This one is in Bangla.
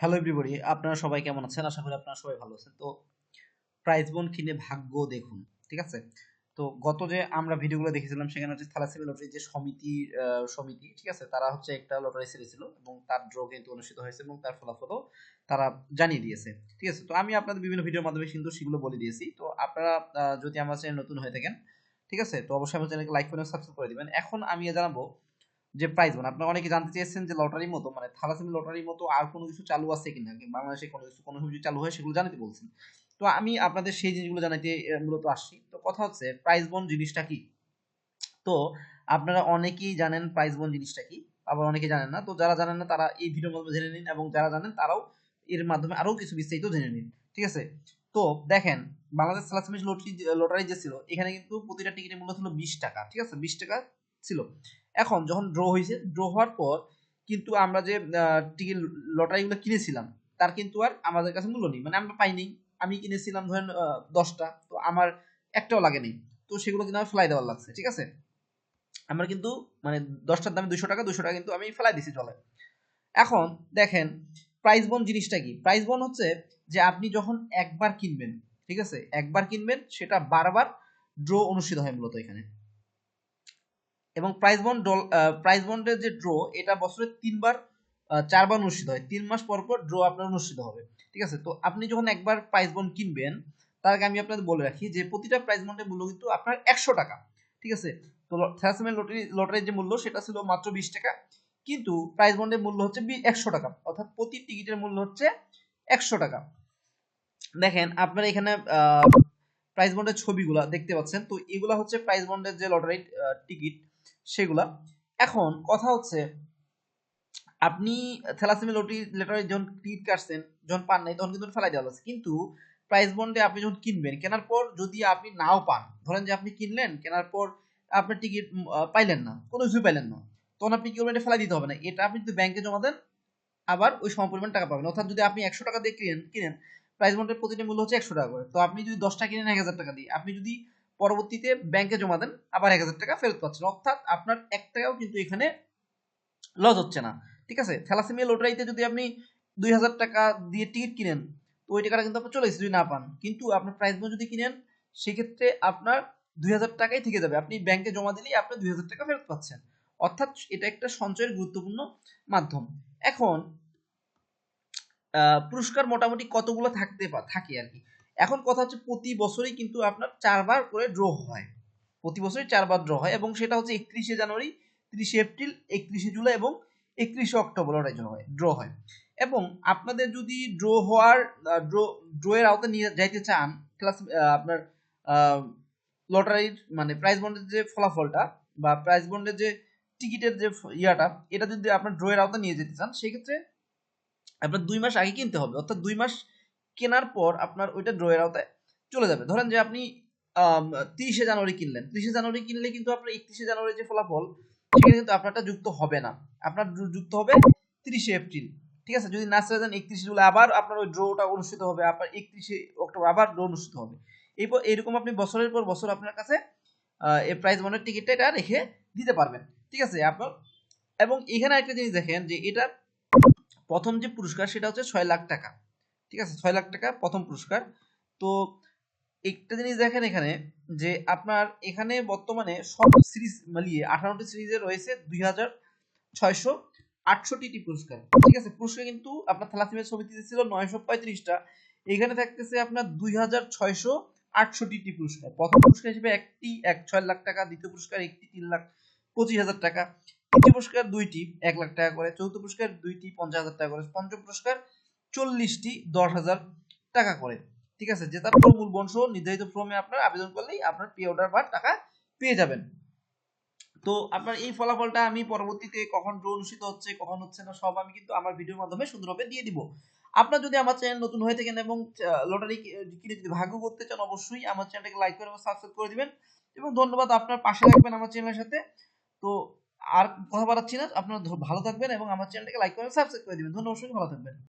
হ্যালো এভরিবডি আপনারা সবাই কেমন আছেন? আশা করি আপনারা সবাই ভালো আছেন। তো প্রাইজ বোন কিনে ভাগ্য দেখুন, ঠিক আছে? তো গত যে আমরা ভিডিওগুলো দেখেছিলাম, সেখানে হচ্ছে থ্যালাসেমি লটারি যে সমিতি সমিতি, ঠিক আছে? তারা হচ্ছে একটা লটারি ছেড়েছিল এবং তার ড্র কিন্তু অনুষ্ঠিত হয়েছে এবং তার ফলাফলও তারা জানিয়ে দিয়েছে, ঠিক আছে? তো আমি আপনাদের বিভিন্ন ভিডিওর মাধ্যমে কিন্তু সেগুলো বলে দিয়েছি। তো আপনারা যদি আমার চ্যানেল নতুন হয়ে থাকেন, ঠিক আছে? তো অবশ্যই আমার চ্যানেলকে লাইক করে সাবস্ক্রাইব করে দিবেন। এখন আমি জানাব যে প্রাইজ মানে আপনারা অনেকে জানতে চেয়েছেন যে লটারির মতো মানে থালাসেমি লটারির মতো আর কোনো কিছু চালু আছে কিনা? বাংলাদেশে কোনো কিছু কোনো কিছু চালু হয় সেগুলো জানাতে বলছেন। তো আমি আপনাদের সেই জিনিসগুলো জানাতে মূলত আসছি। তো কথা হচ্ছে প্রাইজ বন জিনিসটা কি? তো আপনারা অনেকেই জানেন প্রাইজ বন জিনিসটা কি, আবার অনেকে জানেন না। তো যারা জানেন না, তারা এই ভিডিওর মাধ্যমে জেনে নিন এবং যারা জানেন, তারাও এর মাধ্যমে আরও কিছু বিস্তারিত জেনে নিন। ঠিক আছে? তো দেখেন, বাংলাদেশ থালাসেমি লটারি লটারি যে ছিল, এখানে কিন্তু প্রতিটা টিকিটের মূল্য ছিল বিশ টাকা। ঠিক আছে? বিশ টাকা ছিল। এখন যখন ড্র হয়েছে ড্র হওয়ার পর কিন্তু আমরা যে টিকিট লটারিগুলো কিনেছিলাম, তার কিন্তু আর আমাদের কাছে মূল্য নেই। মানে আমরা পাইনি আমি কিনেছিলাম ধরেন দশটা। তো আমার একটাও লাগেনি তো সেগুলো কিন্তু আমার ফেলাই দেওয়ার লাগছে, ঠিক আছে? আমরা কিন্তু মানে দশটার দামে দুশো টাকা দুশো টাকা কিন্তু আমি ফেলাই দিছি জলে এখন দেখেন প্রাইস বন জিনিসটা কি? প্রাইস বন হচ্ছে যে আপনি যখন একবার কিনবেন, ঠিক আছে? একবার কিনবেন, সেটা বারবার ড্র অনুষ্ঠিত হয় মূলত এখানে। এবং প্রাইস বন্ড প্রাইস বন্ডের যে ড্র এটা বছরে তিনবার চারবার অনুষ্ঠিত হয়। তিন মাস পর পর ড্র আপনার অনুষ্ঠিত হবে। ঠিক আছে? তো আপনি যখন একবার প্রাইস বন্ড কিনবেন, তার আগে আমি আপনাদের বলে রাখি যে প্রতিটা প্রাইস বন্ডের মূল্য কিন্তু আপনার একশো টাকা। ঠিক আছে? তো থ্যালাসেমিয়া লটারি লটারির যে মূল্য, সেটা ছিল মাত্র বিশ টাকা। কিন্তু প্রাইস বন্ডের মূল্য হচ্ছে একশো টাকা। অর্থাৎ প্রতি টিকিটের মূল্য হচ্ছে একশো টাকা। দেখেন, আপনারা এখানে প্রাইস বন্ডের ছবিগুলা দেখতে পাচ্ছেন। তো এগুলা হচ্ছে প্রাইস বন্ডের যে লটারি টিকিট সেগুলা। এখন কথা হচ্ছে, আপনি থ্যালাসেমি লটারি লেটারে যখন টিকিট কাটছেন, যখন পান নাই, তখন কিন্তু ফেলাই দেওয়া আছে কিন্তু প্রাইস বন্ডে আপনি যখন কিনবেন, কেনার পর যদি আপনি নাও পান, ধরেন যে আপনি কিনলেন, কেনার পর আপনার টিকিট পাইলেন না, কোনো কিছু পাইলেন না, তখন আপনি কি করবেন? এটা ফেলাই দিতে হবে না। এটা আপনি যদি ব্যাংকে জমা দেন, আবার ওই সমপরিমাণ টাকা পাবেন। অর্থাৎ যদি আপনি একশো টাকা দিয়ে কিনেন কিনেন প্রাইস বন্ডের প্রতিটা মূল্য হচ্ছে একশো টাকা করে। তো আপনি যদি দশটা কিনেন, এক হাজার টাকা দিয়ে। আপনি যদি পরবর্তীতে ব্যাংকে জমা দেন, আবার এক হাজার টাকা ফেরত পাচ্ছেন। অর্থাৎ আপনার এক টাকাও কিন্তু এখানে লস হচ্ছে না। ঠিক আছে? থ্যালাসেমিয়া লটারিতে যদি আপনি দুই হাজার টাকা দিয়ে টিকিট কিনেন, তো ওই টাকাটা কিন্তু আপনার চলে এসেছে যদি না পান। কিন্তু আপনার প্রাইস বন্ড যদি কিনেন, সেক্ষেত্রে আপনার দুই হাজার টাকাই থেকে যাবে। আপনি ব্যাংকে জমা দিলেই আপনি দুই হাজার টাকা ফেরত পাচ্ছেন। অর্থাৎ এটা একটা সঞ্চয়ের গুরুত্বপূর্ণ মাধ্যম। এখন পুরস্কার মোটামুটি কতগুলো থাকতে থাকে আর কি। এখন কথা হচ্ছে প্রতি বছরই কিন্তু আপনার চারবার করে ড্র হয়। প্রতি বছরই চারবার ড্র হয় এবং সেটা হচ্ছে একত্রিশে জানুয়ারি তিরিশে এপ্রিল, একত্রিশে জুলাই এবং একত্রিশে অক্টোবর ওটাই হয় ড্র হয়। এবং আপনাদের যদি ড্র হওয়ার ড্র ড্রয়ের আওতায় নিয়ে যাইতে চান প্লাস আপনার লটারির মানে প্রাইজ বন্ডের যে ফলাফলটা বা প্রাইজ বন্ডের যে টিকিটের যে ইয়াটা, এটা যদি আপনার ড্রয়ের আওতায় নিয়ে যেতে চান, সেক্ষেত্রে আপনার দুই মাস আগে কিনতে হবে, অর্থাৎ দুই মাস কেনার পর আপনার ওইটা ড্রয়ের আওতায় চলে যাবে। ধরেন যে আপনি তিরিশে জানুয়ারি কিনলেন। তিরিশে জানুয়ারি কিনলে কিন্তু আপনার একত্রিশে জানুয়ারি যে ফলাফল, সেখানে কিন্তু আপনারটা যুক্ত হবে না। আপনার যুক্ত হবে তিরিশে এপ্রিল, ঠিক আছে? যদি না ছেড়ে দেন একত্রিশে জুলাই আবার আপনার ওই ড্রটা অনুষ্ঠিত হবে, আপনার একত্রিশে অক্টোবর আবার ড্র অনুষ্ঠিত হবে। এরপর, এরকম আপনি বছরের পর বছর আপনার কাছে এই প্রাইজ মনের টিকিটটা এটা রেখে দিতে পারবেন, ঠিক আছে? আপনার, এবং এখানে একটা জিনিস দেখেন যে এটা প্রথম যে পুরস্কার সেটা হচ্ছে ছয় লাখ টাকা। ঠিক আছে? ছয় লাখ টাকা প্রথম পুরস্কার। তো একটা জিনিস দেখেন এখানে যে আপনার এখানে বর্তমানে সব সিরিজ মিলিয়ে আঠারোটি সিরিজে রয়েছে দুই হাজার ছয়শো আটষট্টিটি পুরস্কার। ঠিক আছে? পুরস্কার কিন্তু আপনার থ্যালাসেমিয়া সমিতিতে ছিল নয়শো পঁয়ত্রিশটা। এখানে থাকতেছে আপনার দুই হাজার ছয়শো আটষট্টিটি পুরস্কার। প্রথম পুরস্কার হিসেবে একটি এক, ছয় লাখ টাকা। দ্বিতীয় পুরস্কার একটি তিন লাখ পঁচিশ হাজার টাকা। তৃতীয় পুরস্কার দুইটি, এক লাখ টাকা করে। চতুর্থ পুরস্কার দুইটি, পঞ্চাশ হাজার টাকা করে। পঞ্চম পুরস্কার চল্লিশটি, দশ হাজার টাকা করে। ঠিক আছে? যেটা প্রমূল বংশ নির্ধারিত ফর্মে আপনার আবেদন করলেই আপনার পে অর্ডার বা টাকা পেয়ে যাবেন। তো আপনার এই ফলাফলটা আমি পরবর্তীতে কখন ড্র অনুষ্ঠিত হচ্ছে, কখন হচ্ছে না, সব আমি কিন্তু আমার ভিডিওর মাধ্যমে সুন্দরভাবে দিয়ে দিব। আপনার যদি আমার চ্যানেল নতুন হয়ে থাকেন এবং লটারি কিনে যদি ভাগ্য করতে চান, অবশ্যই আমার চ্যানেলটাকে লাইক করে এবং সাবস্ক্রাইব করে দিবেন। এবং ধন্যবাদ আপনার পাশে থাকবেন আমার চ্যানেলের সাথে। তো আর কথা বাড়াচ্ছি না। আপনারা ভালো থাকবেন এবং আমার চ্যানেলটাকে লাইক করে সাবস্ক্রাইব করে দিবেন। ধন্যবাদ ভালো থাকবেন।